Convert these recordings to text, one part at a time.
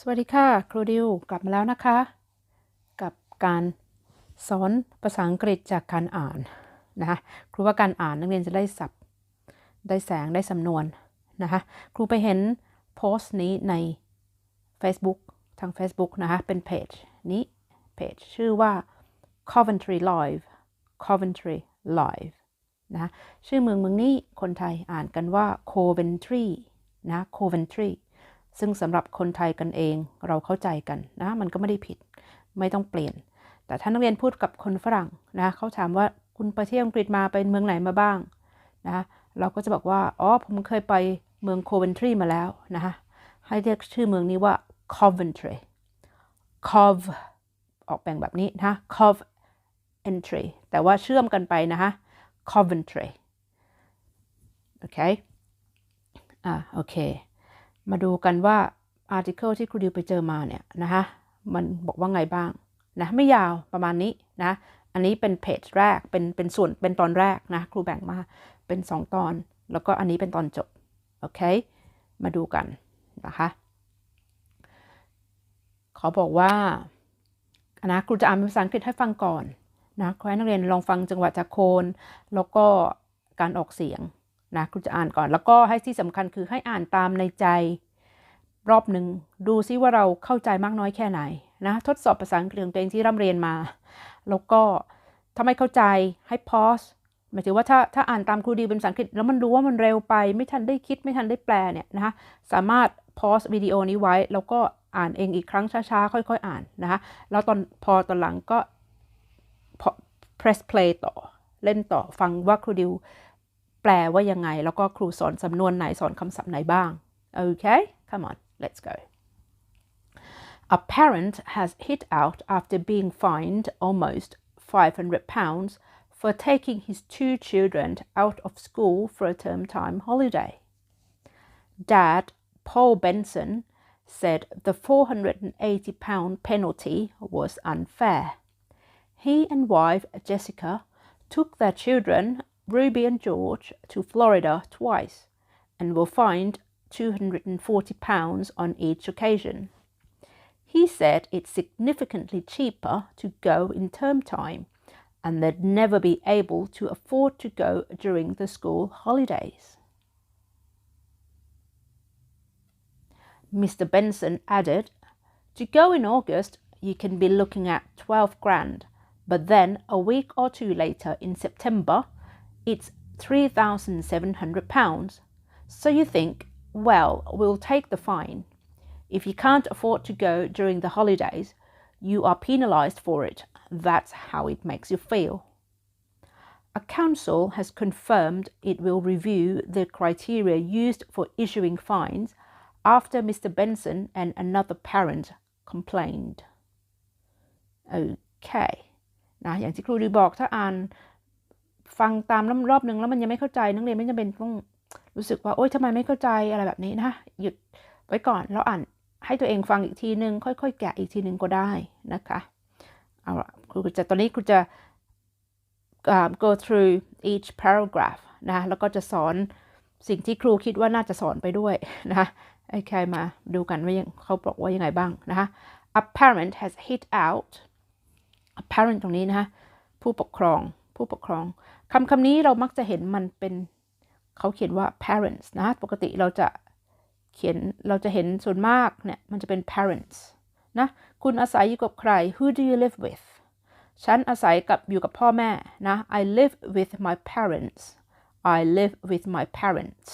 สวัสดีค่ะ ครูดิวกลับมาแล้วนะคะ กับการสอนภาษาอังกฤษจากการอ่านนะคะครูว่าการอ่านนักเรียนจะได้สับได้แสงได้สำนวนนะคะครูไปเห็นโพสต์นี้ใน Facebook ทาง Facebook นะคะเป็นเพจนี้เพจชื่อว่า Coventry Live Coventry Live นะชื่อเมืองเมืองนี้คนไทยอ่านกันว่า Coventry นะ Coventry ซึ่งสำหรับคนไทยกันเองเราเข้าใจกันนะมันก็ไม่ได้ผิดไม่ต้องเปลี่ยน แต่ถ้านักเรียนพูดกับคนฝรั่งนะเขาถามว่าคุณไปเที่ยวอังกฤษมาเป็นเมืองไหนมาบ้างนะเราก็จะบอกว่าอ๋อผมเคยไปเมืองโคเวนทรีมาแล้วนะคะให้เรียกชื่อเมืองนี้ว่า Coventry Cov ออกแบ่งแบบนี้นะ Coventry แต่ว่าเชื่อมกันไปนะคะ Coventry โอเค อ่า โอเค มาดูกันว่า article ที่ครูดิวไปเจอมาเนี่ยนะคะมันบอกว่าไงบ้างนะไม่ยาวประมาณนี้นะอันนี้เป็นเพจแรกเป็นเป็นส่วนเป็นตอนแรกนะครูแบ่งมาเป็น 2 ตอน แล้วก็อันนี้เป็นตอนจบโอเคมาดูกันนะคะขอบอกว่านะครูจะอ่านเป็นภาษาอังกฤษให้ฟังก่อนนะขอให้นักเรียนลองฟังจังหวะจากโคน แล้วก็การออกเสียง นะครูจะอ่านก่อน แล้วก็ให้ที่สำคัญคือให้อ่านตามในใจ รอบหนึ่งดูซิว่าเราเข้าใจมากน้อยแค่ไหนนะทดสอบภาษาอังกฤษของตัวเองที่ร่ำเรียนมา แล้วก็ถ้าไม่เข้าใจให้ pause หมายถึงว่าถ้าถ้าอ่านตามครูดีเป็นภาษาอังกฤษแล้วมันรู้ว่ามันเร็วไป ไม่ทันได้คิดไม่ทันได้แปลเนี่ยนะคะสามารถ pause วิดีโอนี้ไว้ แล้วก็อ่านเองอีกครั้งช้าๆ ค่อยๆ อ่านนะคะแล้วตอนพอตอนหลังก็ press play ต่อเล่นต่อฟังว่าครูดิว แปลว่ายังไง แล้วก็ครูสอนสำนวนไหนสอนคำศัพท์ไหนบ้าง โอเค come on let's go A parent has hit out after being fined almost 500 pounds for taking his two children out of school for a term time holiday. Dad, Paul Benson, said the 480 pound penalty was unfair. He and wife Jessica took their children, Ruby and George, to Florida twice and were fined 240 pounds on each occasion. He said it's significantly cheaper to go in term time and they'd never be able to afford to go during the school holidays. Mr. Benson added, To go in August, you can be looking at 12 grand, but then a week or two later in September, it's 3,700 pounds. So you think, well, we'll take the fine. If you can't afford to go during the holidays, you are penalised for it. That's how it makes you feel. A council has confirmed it will review the criteria used for issuing fines after Mr. Benson and another parent complained. Okay นะอย่างที่ครูดีบอกถ้าอ่าน ฟังตามรอบนึงแล้วมันยังไม่เข้าใจนักเรียนไม่จำเป็นต้องรู้สึกว่าโอ๊ยทำไมไม่เข้าใจอะไรแบบนี้นะหยุดไว้ก่อนแล้วอ่านให้ตัวเองฟังอีกทีนึง ค่อย ๆ แกะอีกทีนึงก็ได้นะคะเอาละครูจะตอนนี้ครูจะ uh, go through each paragraph นะแล้วก็จะสอนสิ่งที่ครูคิดว่าน่าจะสอนไปด้วยนะคะโอเคมาดูกันว่ายังเขาบอกว่ายังไงบ้างนะคะ a parent has hit out a parent ตรงนี้นะคะผู้ปกครองผู้ปกครอง คำคำนี้เรามักจะเห็นมันเป็นเขาเขียนว่า parents นะ ปกติเราจะเขียนเราจะเห็นส่วนมากเนี่ยมันจะเป็น parents นะ คุณอาศัยอยู่กับใคร who do you live with ฉันอาศัยกับอยู่กับพ่อแม่นะ I live with my parents I live with my parents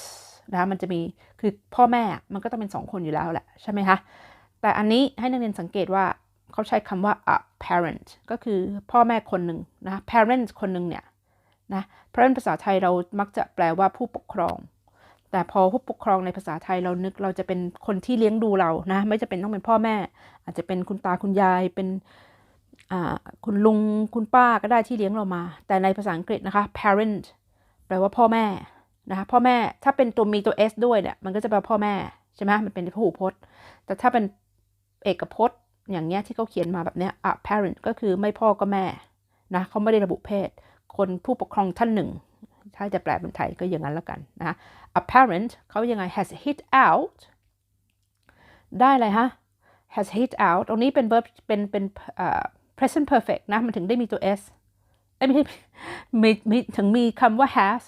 นะมันจะมีคือพ่อแม่มันก็ต้องเป็นสองคนอยู่แล้วแหละใช่ไหมคะ แต่อันนี้ให้นักเรียนสังเกตว่าเขาใช้คำว่า a parent ก็คือพ่อแม่คนหนึ่งนะ parent คนหนึ่งเนี่ย นะ parent ภาษาไทยเรามักจะแปลว่าผู้ปกครอง แต่พอผู้ปกครองในภาษาไทยเรานึกเราจะเป็นคนที่เลี้ยงดูเรานะไม่จะเป็นต้องเป็นพ่อแม่ อาจจะเป็นคุณตาคุณยายเป็นคุณลุงคุณป้าก็ได้ที่เลี้ยงเรามา แต่ในภาษาอังกฤษนะคะ parent แปลว่าพ่อแม่นะคะพ่อแม่ถ้าเป็นตัวมีตัว s ด้วยเนี่ยมันก็จะแปลพ่อแม่ใช่ไหมมันเป็นพหูพจน์ แต่ถ้าเป็นเอกพจน์อย่างเงี้ยที่เขาเขียนมาแบบเนี้ย a parent ก็คือไม่พ่อก็แม่นะเขาไม่ได้ระบุเพศ คนผู้ปกครองท่านหนึ่ง ถ้าจะแปลเป็นไทยก็อย่างนั้นแล้วกันนะ a parent เขายังไง has hit out ได้เลยฮะ has hit out ตรงนี้เป็น verb เป็นเป็น present perfect นะ มันถึงได้มีตัว s เอ้ยไม่ใช่มีมีถึงมีคำว่า has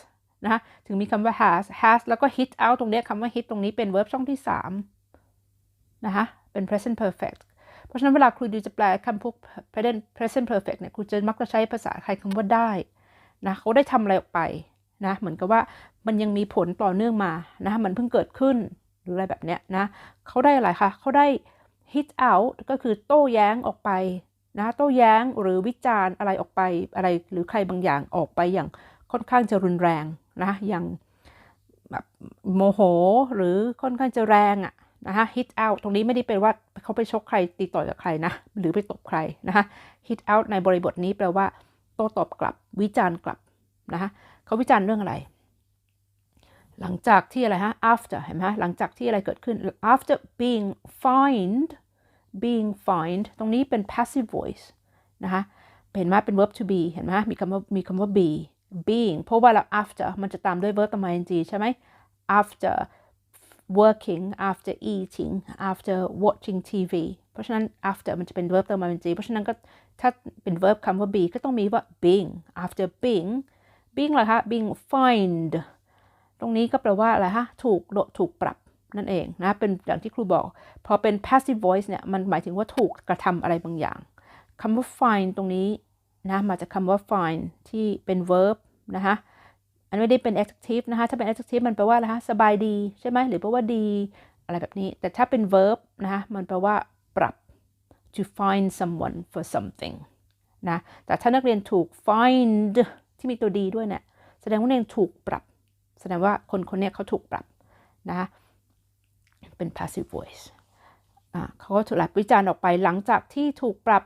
นะถึงมีคำว่า has has แล้วก็ hit out ตรงนี้คำว่า hit ตรงนี้เป็น verb ช่องที่ 3 นะคะ เป็น present perfect เพราะฉะนั้นเวลาครูดูจะแปลคำพวก present present perfect เนี่ย ครูจะมักจะใช้ภาษาไทยคำว่าได้ นะเขาได้ทำอะไรออกไปนะเหมือนกับว่ามันยังมีผลต่อเนื่องมานะมันเพิ่งเกิดขึ้นหรืออะไรแบบเนี้ยนะเขาได้อะไรคะเขาได้ hit out ก็คือโต้แย้งออกไปนะโต้แย้งหรือวิจารณ์อะไรออกไปอะไร หรือใครบางอย่างออกไปอย่างค่อนข้างจะรุนแรงนะอย่างแบบโมโหหรือค่อนข้างจะแรงอะนะคะ hit out ตรงนี้ไม่ได้เป็นว่าเขาไปชกใครตีต่อยกับใครนะ หรือไปตบใครนะคะ hit out ในบริบทนี้แปลว่า โต้ตอบกลับ วิจารณ์กลับนะคะเขาวิจารณ์เรื่องอะไร หลังจากที่อะไรฮะ after เห็นไหมหลังจากที่อะไรเกิดขึ้น after being fined being fined ตรงนี้เป็น passive voice นะคะเห็นไหมเป็น verb to be เห็นไหมมีคำว่ามีคำว่า be being เพราะว่าเรา after มันจะตามด้วย verb ต่อมา ing ใช่ไหม after working after eating after watching TV เพราะฉะนั้น after มันจะเป็น verb เติมมาเป็น g เพราะฉะนั้นก็ ถ้าเป็น verb คำว่า be ก็ต้องมีว่า being after being being อะไรคะ being fined ตรงนี้ก็แปลว่าอะไรคะถูกโดถูกปรับนั่นเองนะ เป็นอย่างที่ครูบอก พอเป็น passive voice เนี่ย มันหมายถึงว่าถูกกระทำอะไรบางอย่างคำว่า fine ตรงนี้นะมาจากคำว่า fine ที่เป็น verb นะคะอันไม่ได้เป็น adjective นะคะถ้าเป็น adjective มันแปลว่าอะไรคะสบายดีใช่ไหมหรือแปลว่าดี อะไรแบบนี้ แต่ถ้าเป็น verb นะคะมันแปลว่าปรับ to find someone for something นะ แต่ถ้านักเรียนถูก find ที่มีตัวดีด้วยเนี่ย แสดงว่านักเรียนถูกปรับ แสดงว่าคนคนนี้เขาถูกปรับนะเป็น passive voice อ่าเขาก็ถูกรับวิจารณ์ออกไปหลังจากที่ถูกปรับ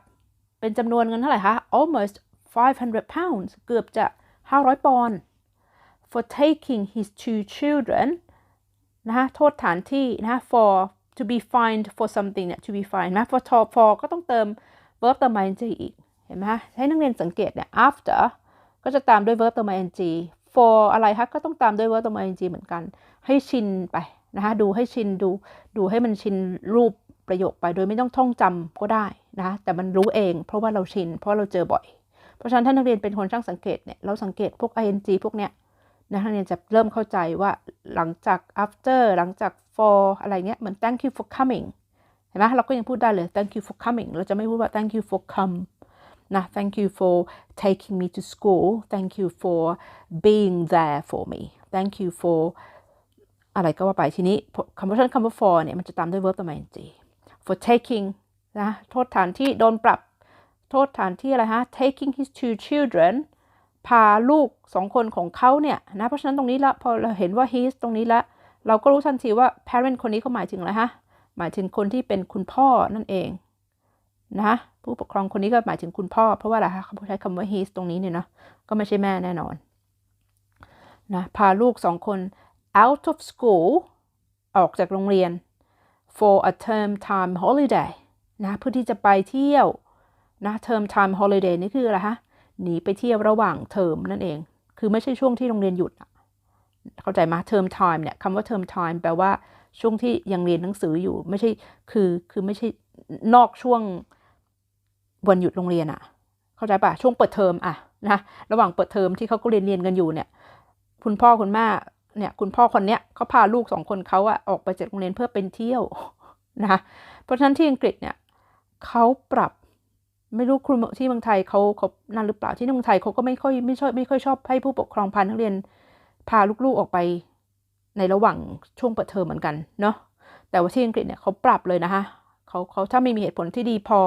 เป็นจำนวนเงินเท่าไหร่คะ almost 500 pounds เกือบจะ 500 ปอนด์ for taking his two children นะคะโทษฐานที่นะ for to be fined for something เนี่ย to be fined นะ for for ก็ต้องเติม verb เติม ing อีก เห็นไหมคะ ให้นักเรียนสังเกตเนี่ย after ก็จะตามด้วย verb เติม ing for อะไรคะ ก็ต้องตามด้วย verb เติม ing เหมือนกัน ให้ชินไปนะคะดูให้ชินดู ดูให้มันชินรูปประโยคไป โดยไม่ต้องท่องจำก็ได้นะะแต่มันรู้เอง เพราะว่าเราชิน เพราะเราเจอบ่อย เพราะฉะนั้นถ้านักเรียนเป็นคนช่างสังเกตเนี่ย เราสังเกตพวก ing พวกเนี้ย นักเรียนจะเริ่มเข้าใจว่าหลังจาก after หลังจาก for อะไรเงี้ยเหมือน thank you for coming เห็นไหมเราก็ยังพูดได้เลย thank you for coming เราจะไม่พูดว่า thank you for come นะ thank you for taking me to school thank you for being there for me thank you for อะไรก็ว่าไปทีนี้คำว่าคำว่า for เนี่ยมันจะตามด้วย verb ต่อมา ing for taking นะโทษฐานที่โดนปรับ โทษฐานที่อะไรฮะ taking his two children พาลูกสองคนของเขาเนี่ยนะเพราะฉะนั้นตรงนี้ละพอเราเห็นว่า his ตรงนี้ละเราก็รู้ทันทีว่า parent คนนี้เขาหมายถึงอะไรฮะหมายถึงคนที่เป็นคุณพ่อนั่นเองนะผู้ปกครองคนนี้ก็หมายถึงคุณพ่อ เพราะว่าอะไรคะเขาใช้คำว่า his ตรงนี้เนี่ยเนาะก็ไม่ใช่แม่แน่นอนนะพาลูกสองคน out of school ออกจากโรงเรียน for a term time holiday นะเพื่อที่จะไปเที่ยวนะ term time holiday นี่คืออะไรฮะ หนีไปเที่ยวระหว่างเทอมนั่นเอง คือไม่ใช่ช่วงที่โรงเรียนหยุด เข้าใจไหม term time เนี่ยคำว่า term time แปลว่าช่วงที่ยังเรียนหนังสืออยู่ ไม่ใช่คือคือไม่ใช่นอกช่วงวันหยุดโรงเรียนอะเข้าใจปะช่วงเปิดเทอมอะนะระหว่างเปิดเทอมที่เขาก็เรียนเรียนกันอยู่เนี่ย คุณพ่อคุณแม่เนี่ยคุณพ่อคนเนี้ยเขาพาลูกสองคนเขาอะออกไปจากโรงเรียนเพื่อเป็นเที่ยวนะเพราะฉะนั้นที่อังกฤษเนี่ยเขาปรับ ไม่รู้ครูที่เมืองไทยเขาเขานั่นหรือเปล่าที่เมืองไทยเขาก็ไม่ค่อยไม่ชอบไม่ค่อยชอบให้ผู้ปกครองพานักเรียนพาลูกๆออกไปในระหว่างช่วงเปิดเทอมเหมือนกันเนาะแต่ว่าที่อังกฤษเนี่ยเขาปรับเลยนะคะเขาเขาถ้าไม่มีเหตุผลที่ดีพอ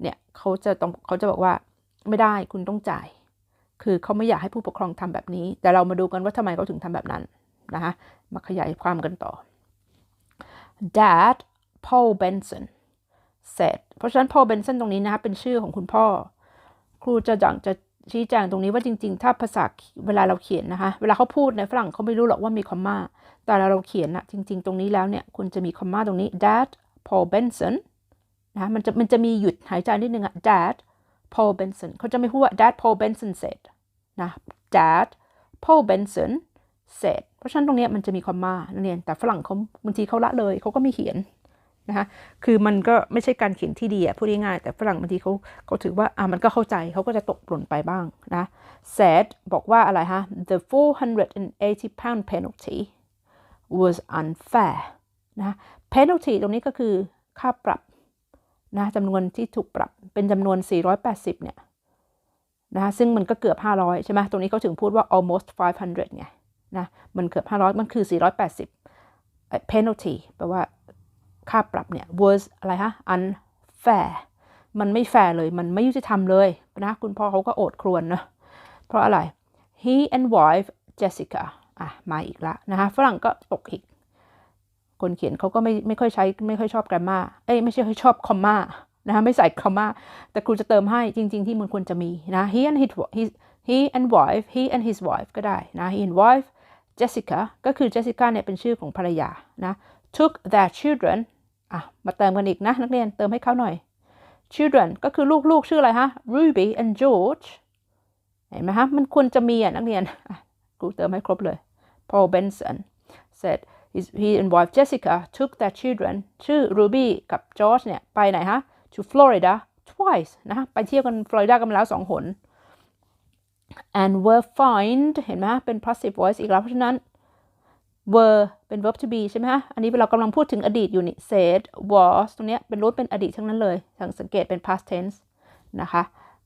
เนี่ยเขาจะต้องเขาจะบอกว่าไม่ได้คุณต้องจ่าย คือเขาไม่อยากให้ผู้ปกครองทำแบบนี้ แต่เรามาดูกันว่าทำไมเขาถึงทำแบบนั้นนะคะมาขยายความกันต่อ Dad Paul Benson said เพราะฉะนั้น Paul Benson ตรงนี้นะคะเป็นชื่อของคุณพ่อ ครูจะอยากจะชี้แจงตรงนี้ว่าจริง ๆ ถ้าภาษาเวลาเราเขียนนะคะ เวลาเขาพูดในฝรั่งเขาไม่รู้หรอกว่ามีคอมมาแต่เราเราเขียนนะจริง ๆ ตรงนี้แล้วเนี่ยคุณจะมีคอมมาตรงนี้ Dad Paul Benson นะมันจะมันจะมีหยุดหายใจนิดนึงอะ Dad Paul Benson เขาจะไม่พูดว่า Dad Paul Benson said นะ Dad Paul Benson said เพราะฉะนั้นตรงนี้มันจะมีคอมมาเรียนแต่ฝรั่งเขาบางทีเขาละเลยเขาก็ไม่เขียน นะคะคือมันก็ไม่ใช่การเขียนที่ดีอะพูดง่ายๆแต่ฝรั่งบางทีเขาเขาถือว่าอะมันก็เข้าใจเขาก็จะตกหล่นไปบ้างนะ said บอกว่าอะไรฮะ the 480 pound penalty was unfair นะ penalty ตรงนี้ก็คือค่าปรับนะจำนวนที่ถูกปรับเป็นจำนวน 480 เนี่ยนะซึ่งมันก็เกือบ 500 ใช่ไหมตรงนี้เขาถึงพูดว่า almost 500ไงนะมันเกือบ 500 มันคือ 480 penalty แปลว่า ค่าปรับเนี่ย was อะไรฮะ unfair มันไม่แฟร์เลย มันไม่ยุติธรรมเลยนะ คุณพ่อเขาก็โอดครวญนะ เพราะอะไร he and wife Jessica อะ มาอีกละนะคะฝรั่งก็ตกอีก คนเขียนเขาก็ไม่ไม่ค่อยใช้ไม่ค่อยชอบ grammar เอ้ยไม่ใช่ค่อยชอบคอมมานะคะไม่ใส่คอมมาแต่ครูจะเติมให้จริง ๆ ที่มันควรจะมีนะ he and his his he and wife he and his wife ก็ได้นะ he and wife Jessica ก็คือ Jessica เนี่ยเป็นชื่อของภรรยานะ took their children อะ มาเติมกันอีกนะ นักเรียนเติมให้เขาหน่อย children ก็คือลูกๆ ชื่ออะไรฮะ Ruby and George เห็นไหมฮะ มันควรจะมีอะ นักเรียนกูเติมให้ครบเลย Paul Benson said his, he and wife Jessica took their children ชื่อ Ruby กับ George เนี่ย ไปไหนฮะ to Florida twice นะไปเที่ยวกันฟลอริดากันมาแล้วสองหน and were fined เห็นไหมเป็น passive voice อีกแล้วเพราะฉะนั้น were เป็น verb to be ใช่ไหมฮะ อันนี้เรากำลังพูดถึงอดีตอยู่นี่ said was ตรงนี้เป็นรูทเป็นอดีตทั้งนั้นเลยสังเกตเป็น past tense นะคะ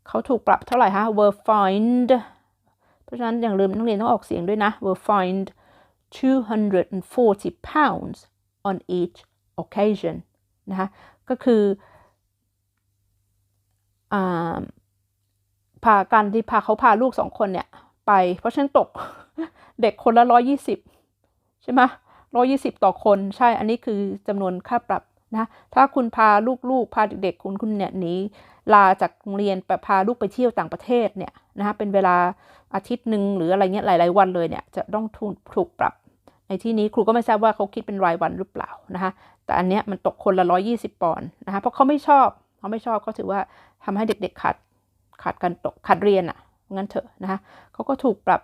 เขาถูกปรับเท่าไหร่ฮะ were fined เพราะฉะนั้นอย่างลืมนักเรียนต้องออกเสียงด้วยนะ were fined 240 pounds on each occasion นะคะ ก็คือพาการที่พาเขาพาลูกสองคนเนี่ย ไป เพราะฉะนั้นตกเด็กคนละร้อยยี่สิบ ช่ไหมร้อยี่สิบต่อคนใช่อันนี้คือจำนวนค่าปรับนะถ้าคุณพาลูกๆพาเด็กๆคุณคุณเนี่ยหนีลาจากโรงเรียนไปพาลูกไปเที่ยวต่างประเทศเนี่ยนะคะเป็นเวลาอาทิตย์หนึ่งหรืออะไรเงี้ยหลาย ๆ วันเลยเนี่ยจะต้องถูกปรับ ในที่นี้ครูก็ไม่ทราบว่าเขาคิดเป็นรายวันหรือเปล่านะคะแต่อันเนี้ยมันตกคนละร้อยี่สิบปอนด์นะคะเพราะเขาไม่ชอบเขาไม่ชอบเขาถือว่าทำให้เด็กๆขาดขาดการตกขาดเรียนอะ่ะงั้นเถอะนะคะเขาก็ถูกปรับ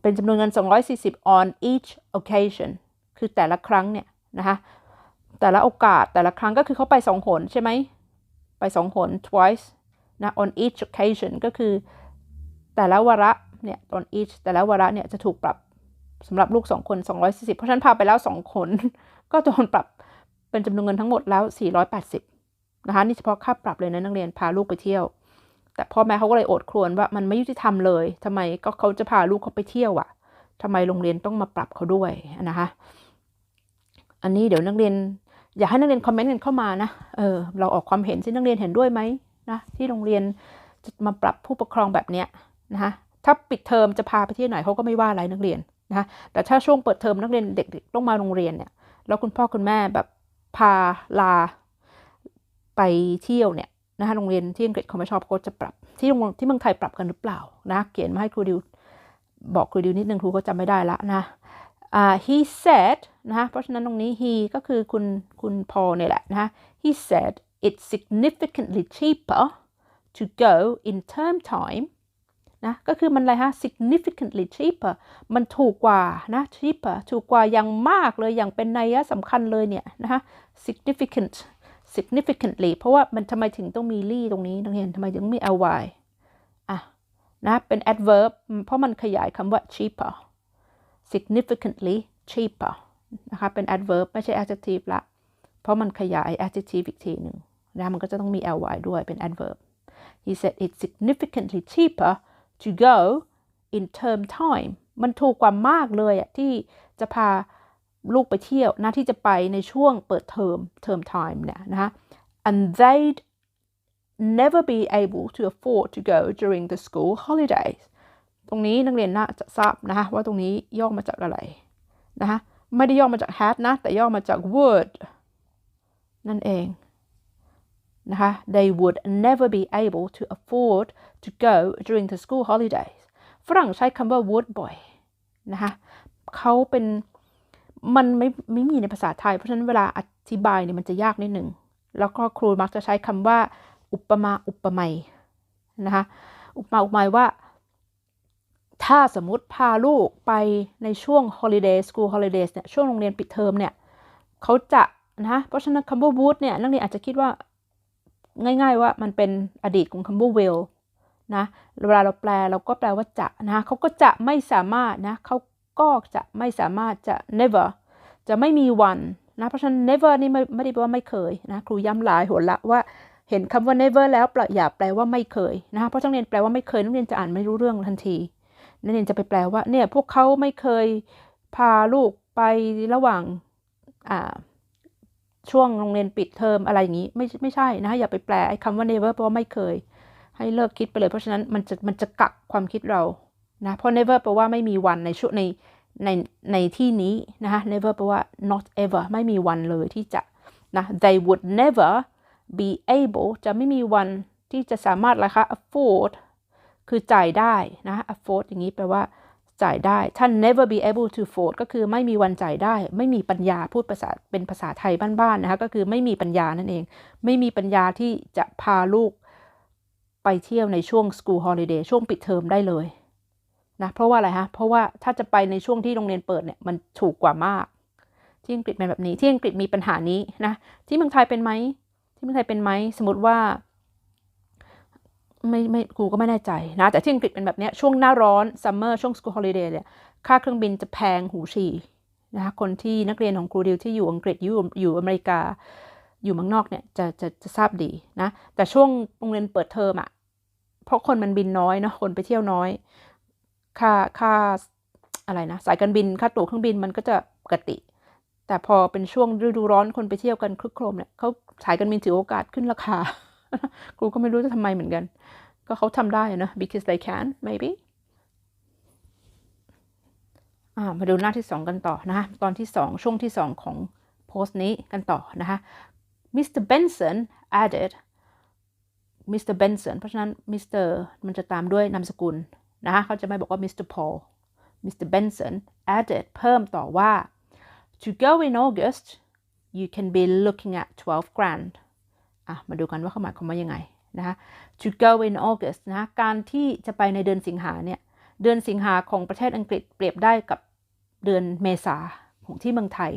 เป็นจำนวนเงิน 240 on each occasion คือแต่ละครั้งเนี่ยนะคะแต่ละโอกาสแต่ละครั้งก็คือเขาไปสองหนใช่ไหม ไปสองหน twice นะ on each occasion ก็คือแต่ละวาระเนี่ย on each แต่ละวาระเนี่ยจะถูกปรับสำหรับลูกสองคน 240 เพราะฉันพาไปแล้วสองคน ก็โดนปรับเป็นจำนวนเงินทั้งหมดแล้ว 480 นะคะนี่เฉพาะค่าปรับเลยนะนักเรียนพาลูกไปเที่ยว แต่พ่อแม่เขาก็เลยโอดครวญว่ามันไม่ยุติธรรมเลยทำไมก็เขาจะพาลูกเขาไปเที่ยวอะ่ะทำไมโรงเรียนต้องมาปรับเขาด้วยนะคะ อันนี้เดี๋ยวนักเรียน อยากให้นักเรียนคอมเมนต์กันเข้ามานะ เออ เราออกความเห็นสินักเรียนเห็นด้วยไหมนะที่โรงเรียนจะมาปรับผู้ปกครองแบบเนี้ยนะคะถ้าปิดเทอมจะพาไปที่ไหนเขาก็ไม่ว่าอะไรนักเรียนนะคะแต่ถ้าช่วงเปิดเทอมนักเรียนเด็กๆต้องมาโรงเรียนเนี่ย แล้วคุณพ่อคุณแม่แบบพาลาไปเที่ยวเนี่ย นะคะโรงเรียนที่อังกฤษเขาไม่ชอบก็จะปรับ ที่โรงที่เมืองไทยปรับกันหรือเปล่านะเขียนมาให้ครูดิวบอกครูดิวนิดนึงครูก็จำไม่ได้ละนะ uh, he said นะคะเพราะฉะนั้นตรงนี้ he ก็คือคุณคุณพอเนี่ยแหละนะคะ he said it's significantly cheaper to go in term time นะก็คือมันอะไรฮะ significantly cheaper มันถูกกว่านะ cheaper ถูกกว่าอย่างมากเลยอย่างเป็นนัยสำคัญเลยเนี่ยนะคะ significant significantly เพราะว่ามันทำไมถึงต้องมีลี่ตรงนี้นักเรียนทำไมถึงมี ly อะนะเป็น adverb เพราะมันขยายคำว่า cheaper significantly cheaper นะคะเป็น adverb ไม่ใช่ adjective ละ เพราะมันขยาย adjective อีกทีหนึ่งนะมันก็จะต้องมี ly ด้วยเป็น adverb he said it's significantly cheaper to go in term time มันถูกกว่ามากเลยอะที่จะพา ลูกไปเที่ยวนะที่จะไปในช่วงเปิดเทอม term time เนี่ยนะคะ and they'd never be able to afford to go during the school holidays ตรงนี้นักเรียนน่าจะทราบนะคะว่าตรงนี้ย่อมาจากอะไรนะคะไม่ได้ย่อมาจาก had นะ แต่ย่อมาจาก would นั่นเองนะคะ they would never be able to afford to go during the school holidays ฝรั่งใช้คำว่า would บ่อยนะคะเขาเป็น มันไม่ไม่มีในภาษาไทย เพราะฉะนั้นเวลาอธิบายเนี่ยมันจะยากนิดหนึ่ง แล้วก็ครูมักจะใช้คำว่า อุปมาอุปไมยนะคะอุปมาอุปไมยว่า ถ้าสมมติพาลูกไปในช่วง holiday school holidays เนี่ยช่วงโรงเรียนปิดเทอมเนี่ยเขาจะนะฮะเพราะฉะนั้นคำว่า would เนี่ยนักเรียนอาจจะคิดว่าง่ายๆว่ามันเป็นอดีตของคำว่า will นะเวลาเราแปลเราก็แปลว่าจะนะเขาก็จะไม่สามารถนะเขา ก็จะไม่สามารถจะ never จะไม่มีวันนะเพราะฉะนั้น never นี่ไม่ไม่ได้แปลว่าไม่เคยนะครูย้ำหลายหนละว่าเห็นคำว่า never แล้วปอย่าแปลว่าไม่เคยนะเพราะนักเรียนแปลว่าไม่เคยนักเรียนจะอ่านไม่รู้เรื่องทันทีนักเรียนจะไปแปลว่าเนี่ยพวกเขาไม่เคยพาลูกไประหว่างอ่าช่วงโรงเรียนปิดเทอมอะไรอย่างนี้ไม่ไม่ใช่นะอย่าไปแปลไอ้คำว่า never แปลว่าไม่เคย ให้เลิกคิดไปเลยเพราะฉะนั้นมันจะมันจะกักความคิดเรา นะเพราะ never แปลว่าไม่มีวันในช่วงในในในที่นี้นะคะ never แปลว่า not ever ไม่มีวันเลยที่จะนะ they would never be able จะไม่มีวันที่จะสามารถอะไรคะ afford คือจ่ายได้นะ afford อย่างนี้แปลว่าจ่ายได้ท่าน never be able to afford ก็คือไม่มีวันจ่ายได้ ไม่มีปัญญาพูดภาษาเป็นภาษาไทยบ้านๆนะคะก็คือไม่มีปัญญานั่นเอง ไม่มีปัญญาที่จะพาลูกไปเที่ยวในช่วง school holiday ช่วงปิดเทอมได้เลย นะเพราะว่าอะไรฮะเพราะว่าถ้าจะไปในช่วงที่โรงเรียนเปิดเนี่ยมันถูกกว่ามาก ที่อังกฤษเป็นแบบนี้ ที่อังกฤษมีปัญหานี้นะที่เมืองไทยเป็นไหมที่เมืองไทยเป็นไหมสมมติว่าไม่ไม่ครูก็ไม่แน่ใจนะ แต่ที่อังกฤษเป็นแบบนี้ช่วงหน้าร้อนซัมเมอร์ช่วง school holiday เนี่ยค่าเครื่องบินจะแพงหูฉี่นะคะคนที่นักเรียนของครูดิวที่อยู่อังกฤษอยู่อยู่อเมริกา อยู่เมืองนอกเนี่ยจะจะจะทราบดีนะ แต่ช่วงโรงเรียนเปิดเทอมอะ่ะเพราะคนมันบินน้อยเนาะคนไปเที่ยวน้อย ค่าค่าอะไรนะสายการบินค่าตั๋วเครื่องบินมันก็จะปกติ แต่พอเป็นช่วงฤดูร้อนคนไปเที่ยวกันคลึกโครมเนี่ยเขาสายการบินถือโอกาสขึ้นราคาครูก็ไม่รู้จะทำไมเหมือนกัน ก็เขาทำได้นะ because they can maybe อ่มาดูหน้าที่สองกันต่อนะคะตอนที่สองช่วงที่สองของโพสต์นี้กันต่อนะคะ Mr. Benson added Mr. Benson เพราะฉะนั้น Mr. มันจะตามด้วยนามสกุล นะคะเขาจะไม่บอกว่า Mr. Paul Mr. Benson added เพิ่มต่อว่า to go in August you can be looking at 12 grand อะมาดูกันว่าเขาหมายความว่ายังไงนะคะ to go in August นะการที่จะไปในเดือนสิงหาเนี่ย เดือนสิงหาของประเทศอังกฤษเปรียบได้กับเดือนเมษาของที่เมืองไทย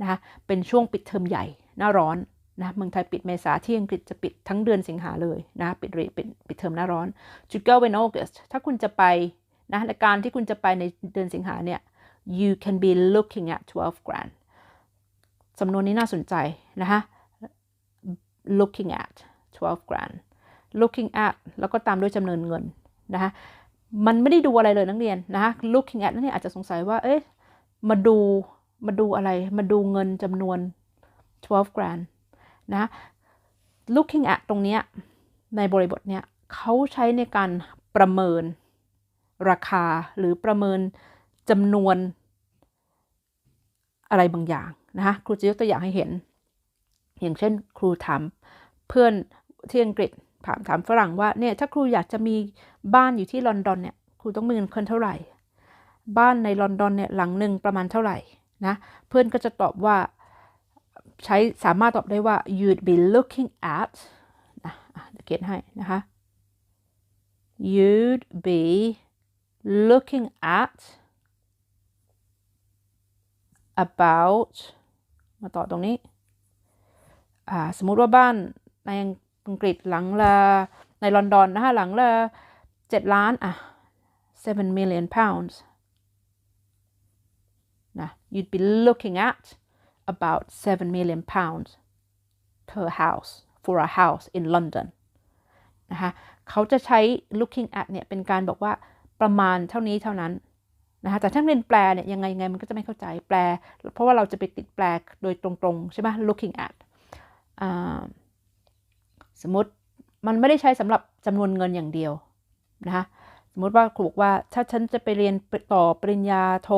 นะคะเป็นช่วงปิดเทอมใหญ่หน้าร้อน นะเมืองไทยปิดเมษาที่อังกฤษจะปิดทั้งเดือนสิงหาเลยนะปิดเรปิดปิดเทอมหน้าร้อน to go in August ถ้าคุณจะไปนะในการที่คุณจะไปในเดือนสิงหาเนี่ย you can be looking at 12 grand สำนวนนี้น่าสนใจนะคะ looking at 12 grand looking at แล้วก็ตามด้วยจำนวนเงินนะคะมันไม่ได้ดูอะไรเลยนักเรียนนะคะ looking at นั่นเนี่ยอาจจะสงสัยว่า เอ๊ะ มาดู มาดูอะไร มาดูเงินจำนวน 12 grand นะ looking at ตรงเนี้ยในบริบทเนี้ยเขาใช้ในการประเมินราคาหรือประเมินจำนวนอะไรบางอย่างนะคะครูจะยกตัวอย่างให้เห็น อย่างเช่น ครูถามเพื่อนที่อังกฤษถามถามฝรั่งว่าเนี่ยถ้าครูอยากจะมีบ้านอยู่ที่ลอนดอนเนี่ยครูต้องมีเงินเท่าไหร่ บ้านในลอนดอนเนี่ยหลังหนึ่งประมาณเท่าไหร่นะเพื่อนก็จะตอบว่า ใช้สามารถตอบได้ว่า you'd be looking at นะเขียนให้นะคะ you'd be looking at about มาต่อตรงนี้ สมมุติว่าบ้านในอังกฤษหลังละในลอนดอนนะคะหลังละเจ็ดล้านอะ seven million pounds นะ you'd be looking at about seven million pounds per house for a house in London นะคะเขาจะใช้ looking at เนี่ยเป็นการบอกว่าประมาณเท่านี้เท่านั้นนะคะแต่ถ้าเรียนแปลเนี่ยยังไงไงมันก็จะไม่เข้าใจแปล เพราะว่าเราจะไปติดแปลโดยตรงๆ ใช่ไหม looking at สมมติมันไม่ได้ใช้สำหรับจำนวนเงินอย่างเดียวนะคะสมมติว่าครูบอกว่าถ้าฉันจะไปเรียนต่อปริญญาโท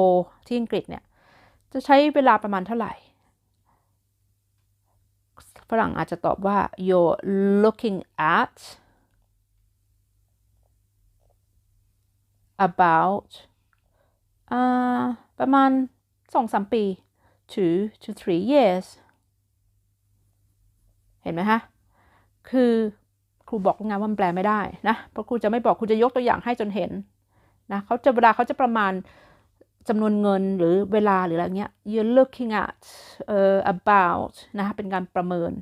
ที่อังกฤษเนี่ยจะใช้เวลาประมาณเท่าไหร่ ฝรั่งอาจจะตอบว่า you're looking at about ประมาณสองสามปี two to three years เห็นไหมคะ คือครูบอกงานว่ามันแปลไม่ได้นะ เพราะครูจะไม่บอกครูจะยกตัวอย่างให้จนเห็นนะเขาจะเวลาเขาจะประมาณ จำนวนเงินหรือเวลาหรืออะไรเงี้ย you're looking at uh, about นะคะเป็นการประเมิน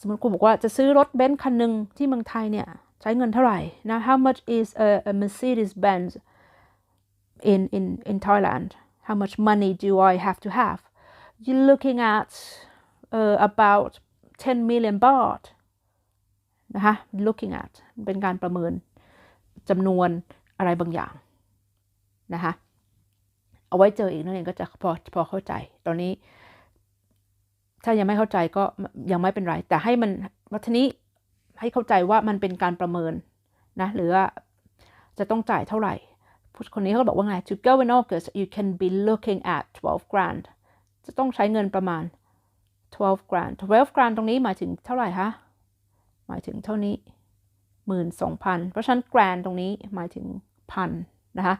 สมมติคุณบอกว่าจะซื้อรถเบนซ์คันหนึ่งที่เมืองไทยเนี่ย ใช้เงินเท่าไหร่นะ how much is a, a Mercedes Benz in in in Thailand how much money do I have to have you're looking at uh, about 10 million baht นะคะ looking at เป็นการประเมินจำนวนอะไรบางอย่าง นะคะ เอาไว้เจออีกนั่นเองก็จะพอพอเข้าใจ ตอนนี้ ถ้ายังไม่เข้าใจก็ยังไม่เป็นไร แต่ให้มันวัฒนี้ให้เข้าใจว่ามันเป็นการประเมินนะหรือจะต้องจ่ายเท่าไหร่ผู้คนนี้เขาบอกว่าไง to go in August you can be looking at 12 grand จะต้องใช้เงินประมาณ 12 grand 12 grand ตรงนี้หมายถึงเท่าไหร่คะ หมายถึงเท่านี้หมื่นสองพันเพราะฉะนั้น grand ตรงนี้หมายถึงพันนะคะ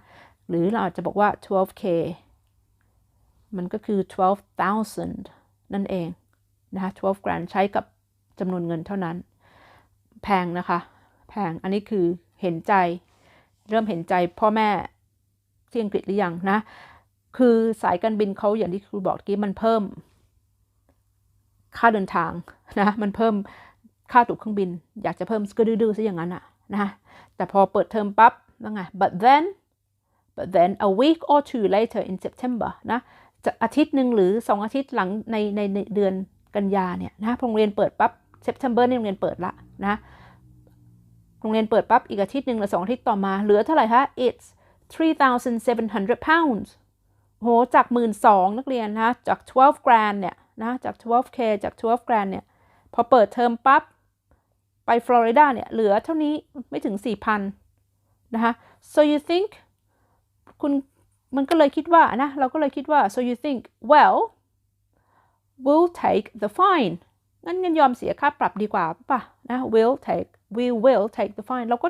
หรือเราอาจจะบอกว่า 12k มันก็คือ 12,000 นั่นเองนะคะ 12 grand ใช้กับจำนวนเงินเท่านั้น แพงนะคะ แพง อันนี้คือเห็นใจ เริ่มเห็นใจพ่อแม่ที่อังกฤษหรือยังนะ คือสายการบินเขาอย่างที่ครูบอกกี้มันเพิ่ม ค่าเดินทางนะ มันเพิ่มค่าตั๋วเครื่องบิน อยากจะเพิ่มก็ดื้อๆซะอย่างนั้นอะนะ แต่พอเปิดเทอมปั๊บว่าไง but then but then a week or two later in September นะจะอาทิตย์หนึ่งหรือสองอาทิตย์หลังในในในเดือนกันยาเนี่ยนะโรงเรียนเปิดปั๊บ September นี่โรงเรียนเปิดละนะโรงเรียนเปิดปั๊บอีกอาทิตย์หนึ่งหรือสองอาทิตย์ต่อมาเหลือเท่าไหร่คะ it's 3,700 pounds โหจากหมื่นสองนักเรียนนะจาก 12 grand เนี่ยนะจาก 12k จาก 12 grand เนี่ยพอเปิดเทอมปั๊บไปฟลอริดาเนี่ยเหลือเท่านี้ไม่ถึง 4,000นะคะ so you think คุณมันก็เลยคิดว่านะ เราก็เลยคิดว่า so you think well we'll take the fine งั้นงั้นยอมเสียค่าปรับดีกว่าป่ะนะ will take we will take the fine เราก็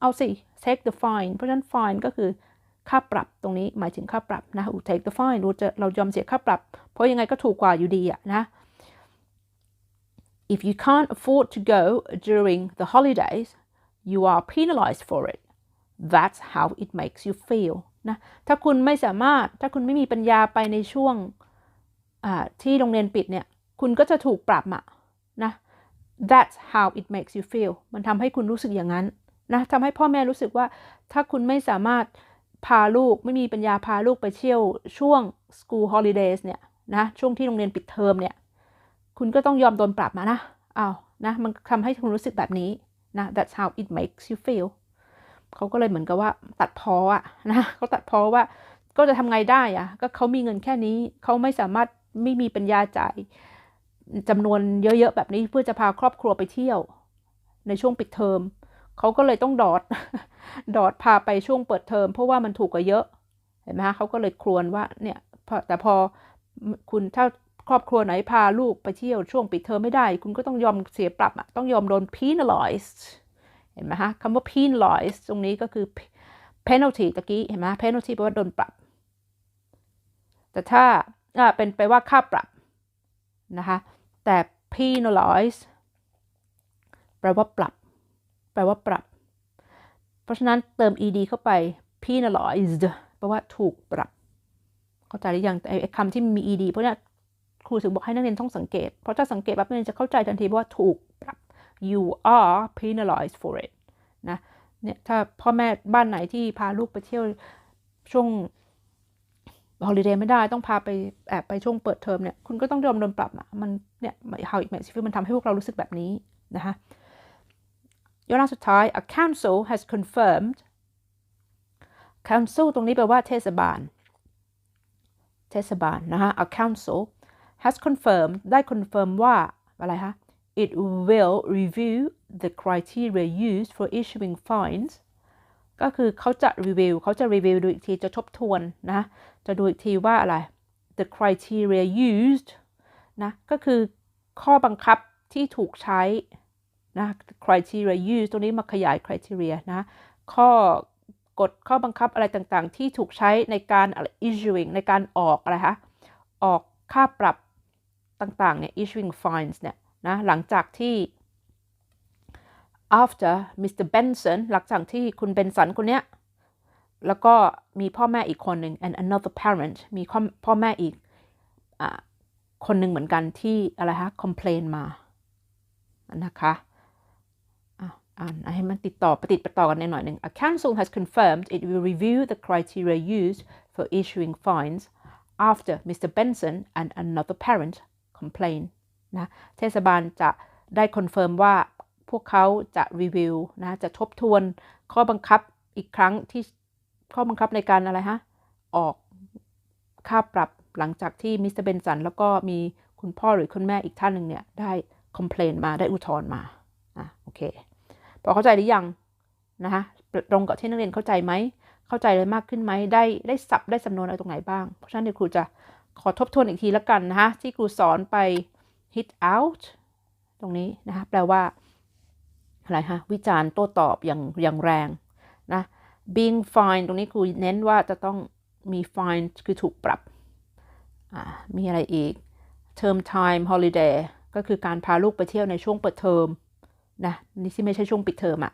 เอาสิ take the fine เพราะฉะนั้น fine ก็คือค่าปรับตรงนี้หมายถึงค่าปรับนะ we'll take the fine เราจะเรายอมเสียค่าปรับ เพราะยังไงก็ถูกกว่าอยู่ดีอะนะ if you can't afford to go during the holidays you are penalized for it that's how it makes you feel นะถ้าคุณไม่สามารถถ้าคุณไม่มีปัญญาไปในช่วงที่โรงเรียนปิดเนี่ยคุณก็จะถูกปรับอะนะ that's how it makes you feel มันทำให้คุณรู้สึกอย่างนั้นนะทำให้พ่อแม่รู้สึกว่าถ้าคุณไม่สามารถพาลูกไม่มีปัญญาพาลูกไปเที่ยวช่วง school holidays เนี่ยนะช่วงที่โรงเรียนปิดเทอมเนี่ยคุณก็ต้องยอมโดนปรับมานะอ้าวนะมันทำให้คุณรู้สึกแบบนี้นะ that's how it makes you feel เขาก็เลยเหมือนกับว่าตัดพออะนะเขาตัดพอว่าก็จะทำไงได้อะก็เขามีเงินแค่นี้เขาไม่สามารถไม่มีปัญญาจ่ายจำนวนเยอะๆแบบนี้เพื่อจะพาครอบครัวไปเที่ยว ในช่วงปิดเทอมเขาก็เลยต้องดอด ดอดพาไปช่วงเปิดเทอมเพราะว่ามันถูกกว่าเยอะเห็นไหมคะเขาก็เลยครวญว่าเนี่ยแต่พอคุณถ้าครอบครัวไหนพาลูกไปเที่ยวช่วงปิดเทอมไม่ได้ คุณก็ต้องยอมเสียปรับอะต้องยอมโดน penalized เห็นไหมคะคำว่า penalize ตรงนี้ก็คือ penalty ตะกี้เห็นไหม penalty แปลว่าโดนปรับ แต่ถ้าเป็นไปว่าค่าปรับนะคะแต่ penalize แปลว่าปรับ แปลว่าปรับ เพราะฉะนั้นเติม ed เข้าไป penalized แปลว่าถูกปรับ เข้าใจหรือยังไอ้คำที่มี ed เพราะนี้ครูถึงบอกให้นักเรียนต้องสังเกต เพราะถ้าสังเกตแบบนักเรียนจะเข้าใจทันทีว่าถูกปรับ you are penalized for it นะเนี่ยถ้าพ่อแม่บ้านไหนที่พาลูกไปเที่ยวช่วงฮอลิเดย์ไม่ได้ต้องพาไปแอบไปช่วงเปิดเทอมเนี่ยคุณก็ต้องยอมโดนปรับอะมันเนี่ย how it makes you feel มันทำให้พวกเรารู้สึกแบบนี้นะคะย้อนสุดท้าย a council has confirmed council ตรงนี้แปลว่าเทศบาล เทศบาลนะคะ a council has confirmed ได้ confirm ว่าอะไรคะ it will review the criteria used for issuing fines ก็คือเขาจะรีวิวเขาจะรีวิวดูอีกทีจะทบทวนนะจะดูอีกทีว่าอะไร the criteria used นะก็คือข้อบังคับที่ถูกใช้นะ criteria used ตรงนี้มาขยาย criteria นะ ข้อกฎข้อบังคับอะไรต่างๆ ที่ถูกใช้ในการ issuing ในการออกอะไรคะออกค่าปรับต่างๆเนี่ย issuing fines เนี่ย นะหลังจากที่ after Mr. Benson หลังจากที่คุณเบนสันคนเนี้ย แล้วก็มีพ่อแม่อีกคนหนึ่ง and another parent มีพ่อแม่อีกอคนหนึ่งเหมือนกันที่อะไรฮะ complain มา นะคะอ่านให้มันติดต่อประติดประต่อกันหน่อยหนึ่ง A council has confirmed it will review the criteria used for issuing fines after Mr. Benson and another parent complain นะเทศบาลจะได้คอนเฟิร์มว่าพวกเขาจะรีวิวนะจะทบทวนข้อบังคับอีกครั้งที่ข้อบังคับในการอะไรฮะออกค่าปรับหลังจากที่มิสเตอร์เบนสันแล้วก็มีคุณพ่อหรือคุณแม่อีกท่านหนึ่งเนี่ย ได้คอมเพลนมาได้อุทธรณ์มาอะโอเค พอเข้าใจหรือยังนะคะตรงกับที่นักเรียนเข้าใจไหม เข้าใจเลยมากขึ้นไหมได้ได้สับได้สำนวนอะไรตรงไหนบ้าง เพราะฉะนั้นเดี๋ยวครูจะขอทบทวนอีกทีละกันนะคะที่ครูสอนไป hit out ตรงนี้นะคะแปลว่าอะไรฮะวิจารณ์โต้ตอบอย่างอย่างแรงนะ being fine ตรงนี้ครูเน้นว่าจะต้องมี fine คือถูกปรับ มีอะไรอีก term time holiday ก็คือการพาลูกไปเที่ยวในช่วงเปิดเทอมนะนี่ที่ไม่ใช่ช่วงปิดเทอมอะ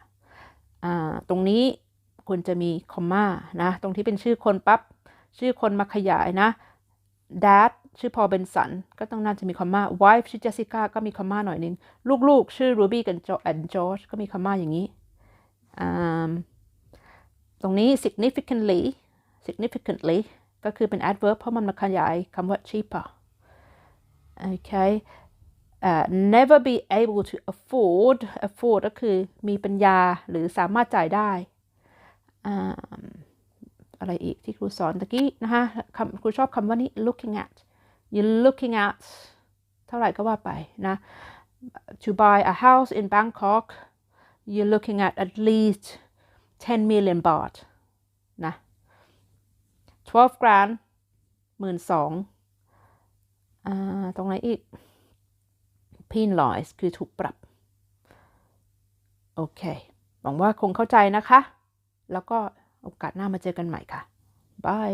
อ่าตรงนี้ควรจะมีคอมมานะ ตรงที่เป็นชื่อคนปับ๊บชื่อคนมาขยายนะ dad ชื่อพอเบนสันก็ต้องน่าจะมีคอมมา wife ชื่อเจสสิก้าก็มีคอมมาหน่อยนึง ลูกๆ ชื่อ Ruby กับ George ก็มีคอมมาอย่างนี้ ตรงนี้ significantly significantly ก็คือเป็น adverb เพราะมันมาขยายคำว่า cheaper โอเค never be able to afford afford ก็คือมีปัญญาหรือสามารถจ่ายได้อ่าอะไรอีกที่ครูสอนตะกี้นะคะคครูชอบคำว่านี้ looking at You're looking at เท่าไหร่ก็ว่าไปนะ to buy a house in Bangkok you're looking at at least 10 million baht นะ 12 grand หมื่นสองตรงไหนอีก penalized คือถูกปรับ โอเค หวังว่าคงเข้าใจนะคะ แล้วก็โอกาสหน้ามาเจอกันใหม่ค่ะ บาย